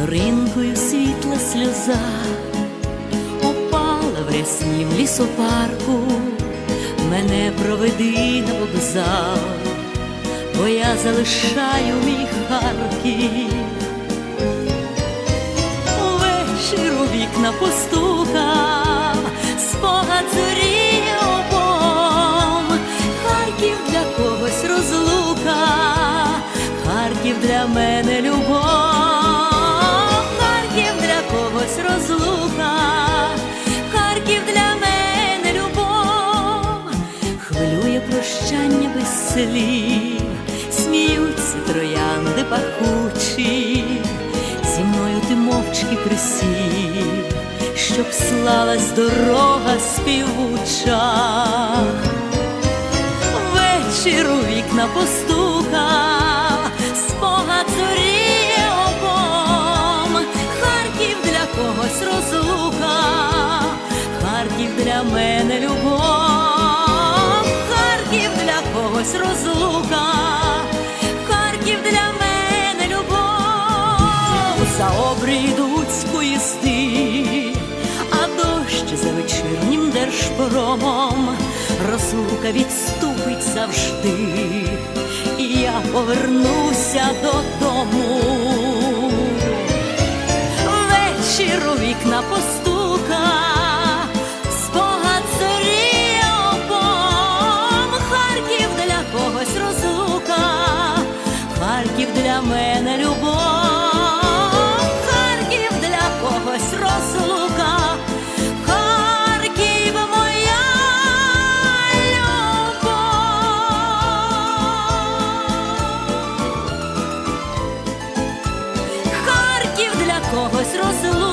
зоринкою світла сльоза опала в ряснім лісопарку, мене проведи на вокзал, бо я залишаю мій Харків. Увечір у вікна постукав, спогад зорі обом, Харків для когось розлука, Харків для мене любов, слів, сміються троянди пахучі, зі мною ти мовчки присів, щоб слалась дорога співуча. Вечір вікна постукав, спогад зорі обом, Харків для когось розлука, Харків для мене любов, для розлука, Харків для мене любов, за обрій йдуть поїзди, а дощ за вечірнім держпромом. Розлука відступить завжди, і я повернуся додому. Вечір у вікна постука, Харків для мене любов, Харків для когось розлука, Харків моя любов. Харків для когось розлука.